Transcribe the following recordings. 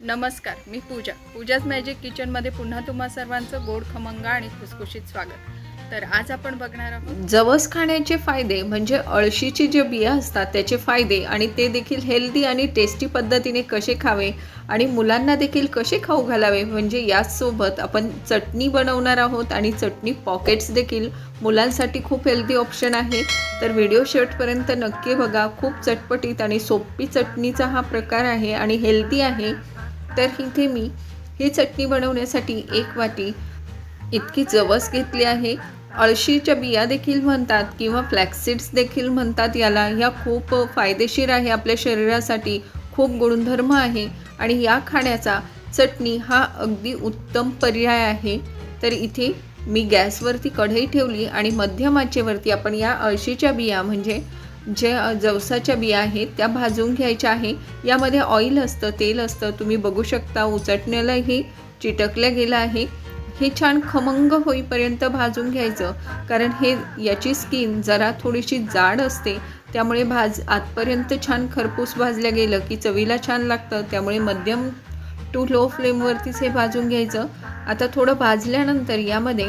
नमस्कार मी पूजा. पूजाच मॅजिक किचनमध्ये पुन्हा तुम्हा सर्वांचं गोड खमंग आणि खुसखुशीत स्वागत. तर आज आपण बघणार आहोत जवस खाण्याचे फायदे म्हणजे अळशीची जे बिया असतात त्याचे फायदे आणि ते देखील हेल्दी आणि टेस्टी पद्धतीने कसे खावे आणि मुलांना देखील कसे खाऊ घालावे म्हणजे याचसोबत आपण चटणी बनवणार आहोत आणि चटणी पॉकेट्स देखील मुलांसाठी खूप हेल्दी ऑप्शन आहे. तर व्हिडिओ शेवटपर्यंत नक्की बघा. खूप चटपटीत आणि सोपी चटणीचा हा प्रकार आहे आणि हेल्दी आहे. तर इथे मी ही चटणी बनवण्यासाठी एक वाटी इतकी जवस घेतली आहे. अळशीच्या बिया देखील म्हणतात किंवा फ्लॅक्सिड्स देखील म्हणतात. याला ह्या खूप फायदेशीर आहे. आपल्या शरीरासाठी खूप गुणधर्म आहे. आणि या खाण्याचा चटणी हा अगदी उत्तम पर्याय आहे. तर इथे मी गॅसवरती कढई ठेवली आणि मध्यम आचेवरती आपण या अळशीच्या बिया म्हणजे जे जवसाच्या बिया आहेत त्या भाजून घ्यायच्या आहे. यामध्ये ऑइल असतं तेल असतं तुम्ही बघू शकता उचटण्यालाही चिटकल्या गेलं आहे. हे छान खमंग होईपर्यंत भाजून घ्यायचं. कारण हे याची स्किन जरा थोडीशी जाड असते. त्यामुळे भाज आतपर्यंत छान खरपूस भाजलं गेलं की चवीला छान लागतं. त्यामुळे मध्यम टू लो फ्लेमवरतीच हे भाजून घ्यायचं. आता थोडं भाजल्यानंतर यामध्ये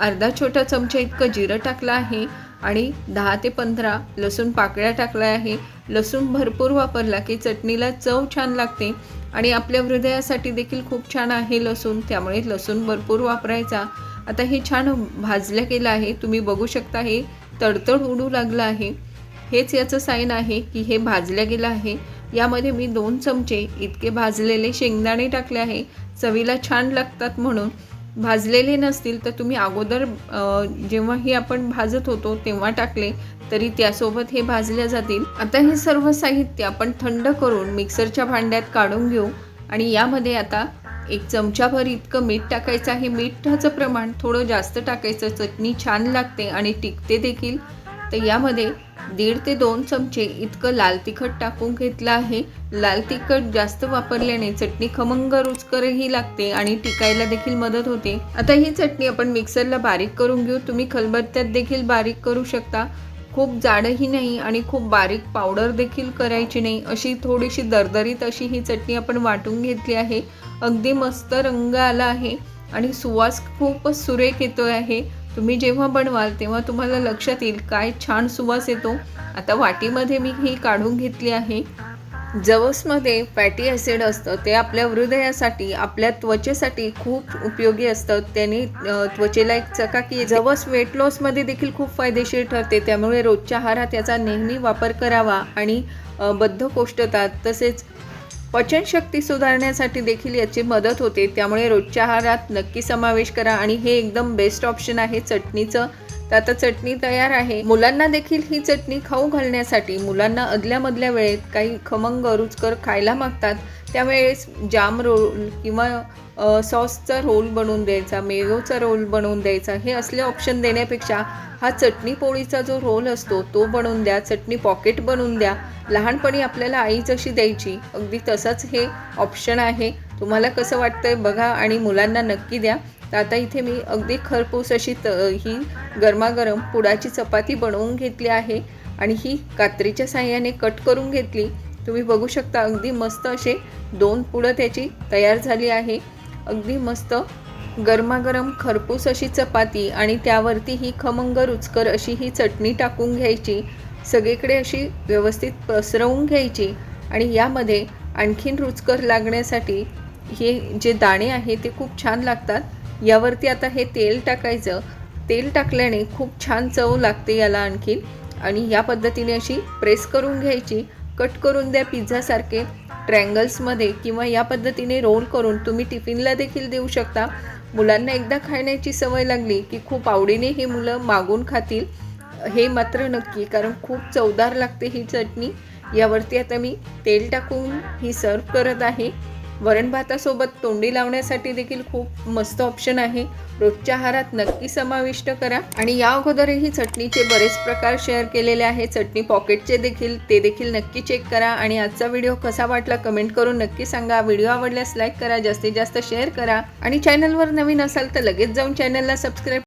अर्धा छोटा चमचा इतकं जिरं टाकलं आहे. आणि दहा ते पंधरा लसूण पाकळ्या टाकल्या आहे. लसूण भरपूर वापरला की चटणीला चव छान लागते आणि आपल्या हृदयासाठी देखील खूप छान आहे लसूण. त्यामुळे लसूण भरपूर वापरायचा. आता हे छान भाजलं गेलं आहे. तुम्ही बघू शकता हे तडतड उडू लागलं आहे. हेच याचं साईन आहे की हे भाजलं गेलं आहे. यामध्ये मी दोन चमचे इतके भाजलेले शेंगदाणे टाकले आहे. चवीला छान लागतात म्हणून. भाजलेले नसतील तर तुम्ही अगोदर जेव्हा हे आपण भाजत होतो तेव्हा टाकले तरी त्यासोबत हे भाजल्या जातील. आता हे सर्व साहित्य आपण थंड करून मिक्सरच्या भांड्यात काढून घेऊ आणि यामध्ये आता एक चमचाभर इतकं मीठ टाकायचं आहे. मिठाचं प्रमाण थोडं जास्त टाकायचं. चटणी छान लागते आणि टिकते देखील. तर यामध्ये दीड ते दोन चमचे इतकं लाल तिखट टाकून घेतलं आहे. लाल तिखट जास्त वापरल्याने चटणी खमंग रुचकरही लागते आणि टिकायला देखील मदत होते. आता ही चटणी आपण मिक्सरला बारीक करून घेऊ. तुम्ही खलबत्त्यात देखील बारीक करू शकता. खूप जाडही नाही आणि खूप बारीक पावडर देखील करायची नाही. अशी थोडीशी दरदरीत अशी ही चटणी आपण वाटून घेतली आहे. अगदी मस्त रंग आला आहे आणि सुवास खूपच सुरेख येतो आहे. तुम्ही जेव्हा बनवाल तेव्हा तुम्हाला लक्षात येईल काय छान सुवास येतो. आता वाटीमध्ये मी ही काढून घेतली आहे. जवसमध्ये फॅटी ॲसिड असतं ते आपल्या हृदयासाठी आपल्या त्वचेसाठी खूप उपयोगी असतं. त्याने त्वचेला एक चकाकी जवस वेट लॉसमध्ये देखील खूप फायदेशीर ठरते. त्यामुळे रोजच्या आहारात याचा नेहमी वापर करावा आणि बद्धकोष्ठता तसेच पचनशक्ती सुधारण्यासाठी देखील याची मदत होते. त्यामुळे रोजच्या आहारात नक्की समावेश करा आणि हे एकदम बेस्ट ऑप्शन आहे चटणीचं. तर आता चटणी तयार आहे. मुलांना देखील ही चटणी खाऊ घालण्यासाठी मुलांना अदल्यामधल्या वेळेत काही खमंग रुचकर खायला मागतात. त्यावेळेस जाम रोल किंवा सॉसचा रोल बनवून द्यायचा मेयोचा रोल बनवून द्यायचा हे असले ऑप्शन देण्यापेक्षा हा चटणी पोळीचा जो रोल असतो तो बनवून द्या चटणी पॉकेट बनवून द्या. लहानपणी आपल्याला आई जशी द्यायची अगदी तसंच हे ऑप्शन आहे. तुम्हाला कसं वाटतंय बघा आणि मुलांना नक्की द्या. तर आता इथे मी अगदी खरपूस अशी त ही गरमागरम पुडाची चपाती बनवून घेतली आहे आणि ही कात्रीच्या साह्याने कट करून घेतली. तुम्ही बघू शकता अगदी मस्त असे दोन पुडं त्याची तयार झाली आहे. अगदी मस्त गरमागरम खरपूस अशी चपाती आणि त्यावरती ही खमंग रुचकर अशी ही चटणी टाकून घ्यायची. सगळीकडे अशी व्यवस्थित पसरवून घ्यायची आणि यामध्ये आणखीन रुचकर लागण्यासाठी हे जे दाणे आहे ते खूप छान लागतात. यावरती आता हे तेल टाकायचं. तेल टाकल्याने खूप छान चव लागते याला आणखीन आणि या पद्धतीने अशी प्रेस करून घ्यायची कट करून द्या पिझ्झासारखे ट्रँगल्समध्ये किंवा या पद्धतीने रोल करून तुम्ही टिफिनला देखील देऊ शकता. मुलांना एकदा खाण्याची सवय लागली की खूप आवडीने हे मुलं मागून खातील. हे मात्र नक्की कारण खूप चवदार लागते ही चटणी. यावरती आता मी तेल टाकून ही सर्व करत आहे. वरण भातासोबत तोंडी लावण्यासाठी देखील खूप मस्त ऑप्शन आहे. रोजच्या आहारात नक्की समाविष्ट करा. आणि या अगोदरही चटणीचे बरेच प्रकार शेअर केलेले आहे चटणी पॉकेटचे देखील ते देखील नक्की चेक करा. आणि आजचा व्हिडिओ कसा वाटला कमेंट करून नक्की सांगा. व्हिडिओ आवडल्यास लाईक करा. जास्तीत जास्त शेअर करा. आणि चॅनलवर नवीन असाल तर लगेच जाऊन चॅनलला सबस्क्राईब